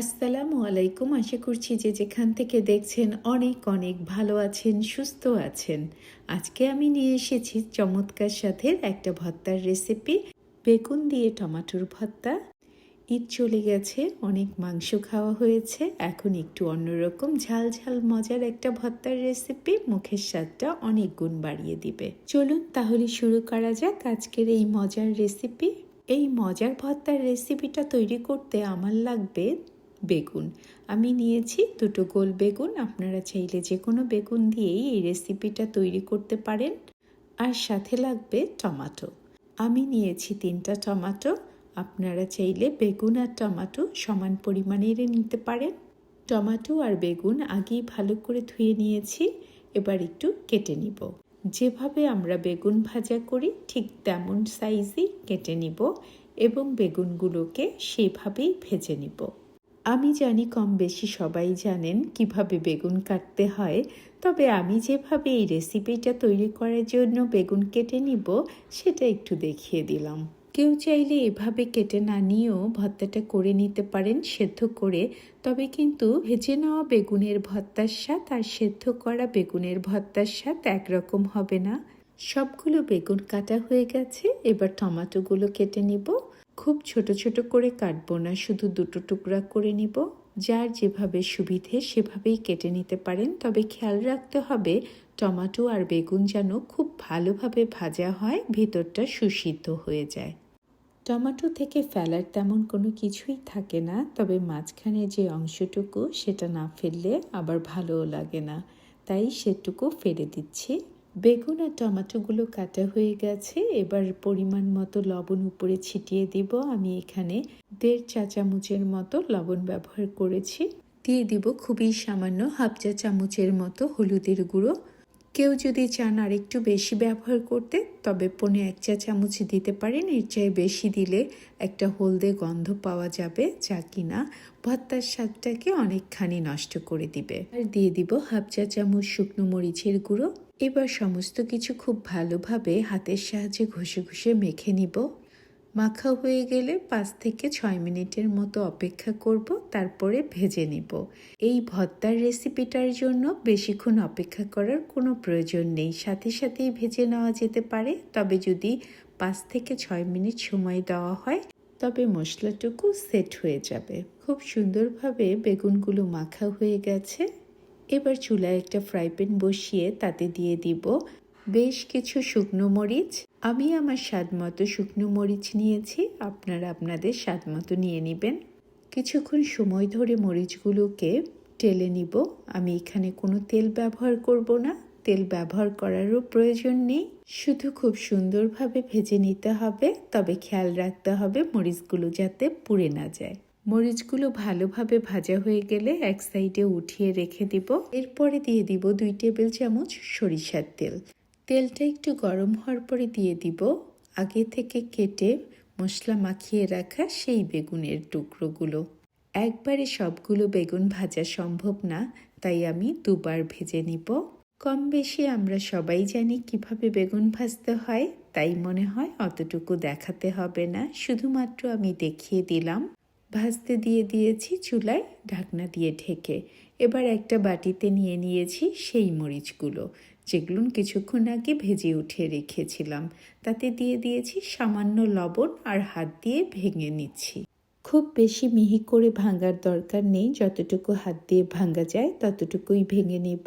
আসসালামু আলাইকুম। আশা করছি যে যেখান থেকে দেখছেন অনেক অনেক ভালো আছেন, সুস্থ আছেন। আজকে আমি নিয়ে এসেছি চমৎকার সাথে একটা ভর্তার রেসিপি বেগুন দিয়ে টমাটোর ভর্তা। ঈদ চলে গেছে, অনেক মাংস খাওয়া হয়েছে। এখন একটু অন্যরকম ঝাল ঝাল মজার একটা ভর্তার রেসিপি মুখের স্বাদটা অনেক গুণ বাড়িয়ে দিবে। চলুন তাহলে শুরু করা যাক আজকের এই মজার রেসিপি এই মজার ভর্তার রেসিপিটা তৈরি করতে আমার লাগবে বেগুন। আমি নিয়েছি দুটো গোল বেগুন, আপনারা চাইলে যে কোনো বেগুন দিয়েই এই রেসিপিটা তৈরি করতে পারেন। আর সাথে লাগবে টমাটো। আমি নিয়েছি তিনটা টমাটো, আপনারা চাইলে বেগুন আর টমাটো সমান পরিমাণের নিতে পারেন। টমাটো আর বেগুন আগেই ভালো করে ধুয়ে নিয়েছি, এবার একটু কেটে নিব। যেভাবে আমরা বেগুন ভাজা করি, ঠিক তেমন সাইজই কেটে নিব এবং বেগুনগুলোকে সেভাবেই ভেজে নিব। আমি জানি কম বেশি সবাই জানেন কীভাবে বেগুন কাটতে হয়, তবে আমি যেভাবে এই রেসিপিটা তৈরি করার জন্য বেগুন কেটে নিব, সেটা একটু দেখিয়ে দিলাম। কেউ চাইলে এভাবে কেটে না নিয়েও ভর্তাটা করে নিতে পারেন সেদ্ধ করে, তবে কিন্তু ভেজে নেওয়া বেগুনের ভর্তার স্বাদ আর সেদ্ধ করা বেগুনের ভর্তার স্বাদ একরকম হবে না। সবগুলো বেগুন কাটা হয়ে গেছে, এবার টমাটোগুলো কেটে নিব। খুব ছোট ছোট করে কাটবো না, শুধু দুটো টুকরা করে নিব। যার যেভাবে সুবিধে সেভাবেই কেটে নিতে পারেন। তবে খেয়াল রাখতে হবে, টমাটো আর বেগুন যেন খুব ভালোভাবে ভাজা হয়, ভেতরটা সুসিদ্ধ হয়ে যায়। টমাটো থেকে ফেলার তেমন কোনো কিছুই থাকে না, তবে মাঝখানে যে অংশটুকু সেটা না ফেললে আবার ভালোও লাগে না। তাই সেটুকু ফেলে দিচ্ছি। বেগুন আর টমেটোগুলো কাটা হয়ে গেছে। এবার পরিমাণ মতো লবণ উপরে ছিটিয়ে দিব। আমি এখানে দেড় চা চামচের মতো লবণ ব্যবহার করেছি। দিয়ে দিব খুবই সামান্য হাফ চা চামচের মতো হলুদের গুঁড়ো। কেউ যদি চান আর একটু বেশি ব্যবহার করতে, তবে পনে এক চা চামচ দিতে পারেন। এর চেয়ে বেশি দিলে একটা হলদে গন্ধ পাওয়া যাবে, যা কিনা ভর্তার স্বাদটাকে অনেকখানি নষ্ট করে দিবে। আর দিয়ে দিব হাফ চা চামচ শুকনো মরিচের গুঁড়ো। এবার সমস্ত কিছু খুব ভালোভাবে হাতের সাহায্যে ঘষে ঘষে মেখে নিব। মাখা হয়ে গেলে পাঁচ থেকে ছয় মিনিটের মতো অপেক্ষা করব, তারপরে ভেজে নিব। এই ভর্তার রেসিপিটার জন্য বেশিক্ষণ অপেক্ষা করার কোনো প্রয়োজন নেই। সাথে সাথেই ভেজে নেওয়া যেতে পারে, তবে যদি পাঁচ থেকে ছয় মিনিট সময় দেওয়া হয়, তবে মশলাটুকু সেট হয়ে যাবে। খুব সুন্দরভাবে বেগুনগুলো মাখা হয়ে গেছে। এবার চুলায় একটা ফ্রাই প্যান বসিয়ে তাতে দিয়ে দিব বেশ কিছু শুকনো মরিচ। আমি আমার স্বাদ মতো শুকনো মরিচ নিয়েছি, আপনারা আপনাদের স্বাদ মতো নিয়ে নেবেন। কিছুক্ষণ সময় ধরে মরিচগুলোকে টেলে নিব। আমি এখানে কোনো তেল ব্যবহার করব না, তেল ব্যবহার করারও প্রয়োজন নেই। শুধু খুব সুন্দরভাবে ভেজে নিতে হবে, তবে খেয়াল রাখতে হবে মরিচগুলো যাতে পুড়ে না যায়। মরিচগুলো ভালোভাবে ভাজা হয়ে গেলে এক সাইডে উঠিয়ে রেখে দিব। এরপরে দিয়ে দিব দুই টেবিল চামচ সরিষার তেল। তেলটা একটু গরম হওয়ার পরে দিয়ে দিব। আগে থেকে কেটে মশলা মাখিয়ে রাখা সেই বেগুনের টুকরোগুলো। একবারে সবগুলো বেগুন ভাজা সম্ভব না, তাই আমি দুবার ভেজে নিব। কম বেশি আমরা সবাই জানি কীভাবে বেগুন ভাজতে হয়, তাই মনে হয় অতটুকু দেখাতে হবে না। শুধুমাত্র আমি দেখিয়ে দিলাম। ভাজতে দিয়ে দিয়েছি চুলায় ঢাকনা দিয়ে ঢেকে। এবার একটা বাটিতে নিয়ে নিয়েছি সেই মরিচগুলো, যেগুলো কিছুক্ষণ আগে ভেজে উঠে রেখেছিলাম। তাতে দিয়ে দিয়েছি সামান্য লবণ আর হাত দিয়ে ভেঙে নিচ্ছি। খুব বেশি মিহি করে ভাঙার দরকার নেই, যতটুকু হাত দিয়ে ভাঙা যায় ততটুকুই ভেঙে নেব।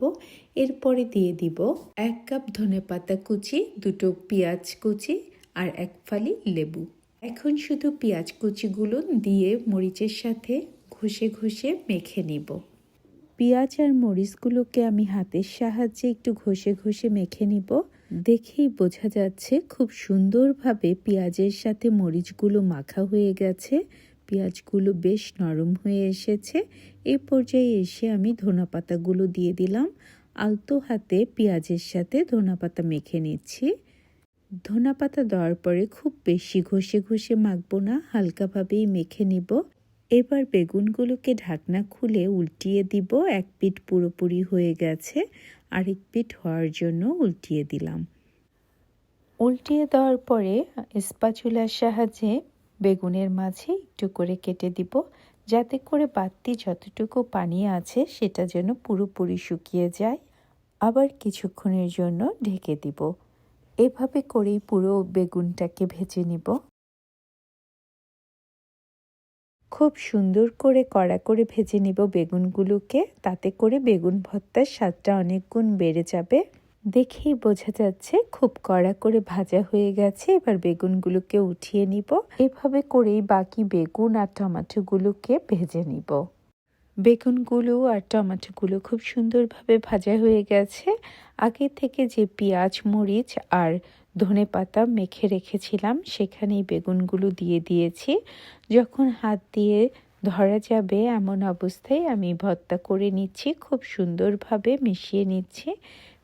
এরপরে দিয়ে দিব এক কাপ ধনে পাতা কুচি, দুটো পেঁয়াজ কুচি আর এক ফালি লেবু। এখন শুধু পেঁয়াজ কুচিগুলো দিয়ে মরিচের সাথে ঘষে ঘষে মেখে নিব। পেঁয়াজ আর মরিচগুলোকে আমি হাতের সাহায্যে একটু ঘষে ঘষে মেখে নিব। দেখেই বোঝা যাচ্ছে খুব সুন্দরভাবে পেঁয়াজের সাথে মরিচগুলো মাখা হয়ে গেছে। পেঁয়াজগুলো বেশ নরম হয়ে এসেছে। এ পর্যায়ে এসে আমি ধনা পাতাগুলো দিয়ে দিলাম। আলতো হাতে পেঁয়াজের সাথে ধনা পাতা মেখে নিচ্ছি। ধনা পাতা দেওয়ার পরে খুব বেশি ঘষে ঘষে মাখবো না, হালকাভাবেই মেখে নিব। এবার বেগুনগুলোকে ঢাকনা খুলে উল্টিয়ে দিব, এক পিঠ পুরোপুরি হয়ে গেছে, আরেক পিঠ হওয়ার জন্য উল্টিয়ে দিলাম। উল্টিয়ে দেওয়ার পরে স্পাচুলার সাহায্যে বেগুনের মাঝে একটু করে কেটে দিব, যাতে করে বাড়তি যতটুকু পানি আছে সেটা যেন পুরোপুরি শুকিয়ে যায়। আবার কিছুক্ষণের জন্য ঢেকে দিব। এভাবে করেই পুরো বেগুনটাকে ভেজে নিব। খুব সুন্দর করে কড়া করে ভেজে নিব বেগুনগুলোকে, তাতে করে বেগুন ভর্তার স্বাদটা অনেক গুণ বেড়ে যাবে। দেখেই বোঝা যাচ্ছে খুব কড়া করে ভাজা হয়ে গেছে, এবার বেগুনগুলোকে উঠিয়ে নিব। এভাবে করেই বাকি বেগুন আর টমাটোগুলোকে ভেজে নিব। বেগুনগুলো আর টমেটোগুলো খুব সুন্দরভাবে ভাজা হয়ে গেছে। আগে থেকে যে পেঁয়াজ, মরিচ আর ধনে পাতা মেখে রেখেছিলাম, সেখানেই বেগুনগুলো দিয়ে দিয়েছি। যখন হাত দিয়ে ধরা যাবে এমন অবস্থায় আমি ভর্তা করে নিচ্ছি, খুব সুন্দরভাবে মিশিয়ে নিচ্ছি।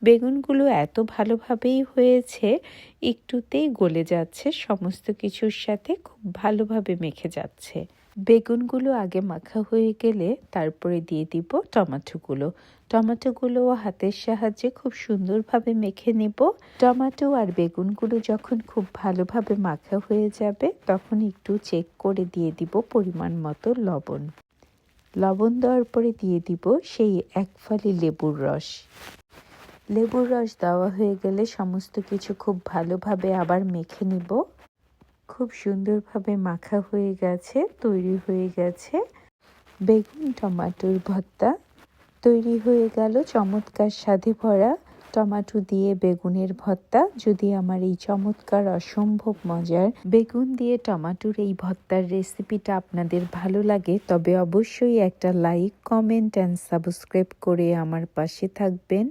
বেগুনগুলো এত ভালোভাবেই হয়েছে, একটুতেই গলে যাচ্ছে, সমস্ত কিছুর সাথে খুব ভালোভাবে মেখে যাচ্ছে। বেগুনগুলো আগে মাখা হয়ে গেলে তারপরে দিয়ে দিব টমেটোগুলো। টমেটোগুলো হাতের সাহায্যে খুব সুন্দরভাবে মেখে নেব। টমেটো আর বেগুনগুলো যখন খুব ভালোভাবে মাখা হয়ে যাবে, তখন একটু চেক করে দিয়ে দিব পরিমাণ মতো লবণ। লবণ দেওয়ার পরে দিয়ে দিব সেই এক ফালি লেবুর রস। লেবুর রস দেওয়া হয়ে গেলে সমস্ত কিছু খুব ভালোভাবে আবার মেখে নিব। খুব সুন্দরভাবে মাখা হয়ে গেছে, তৈরি হয়ে গেছে। বেগুন, টমাটোর ভর্তা তৈরি হয়ে গেল। চমৎকার স্বাদে ভরা টমাটো দিয়ে বেগুনের ভর্তা। যদি আমার এই চমৎকার, অসম্ভব মজার বেগুন দিয়ে টমাটোর এই ভর্তার রেসিপিটা আপনাদের ভালো লাগে, তবে অবশ্যই একটা লাইক, কমেন্ট অ্যান্ড সাবস্ক্রাইব করে আমার পাশে থাকবেন।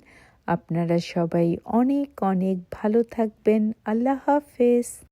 আপনারা সবাই অনেক অনেক ভালো থাকবেন। আল্লাহ হাফেজ।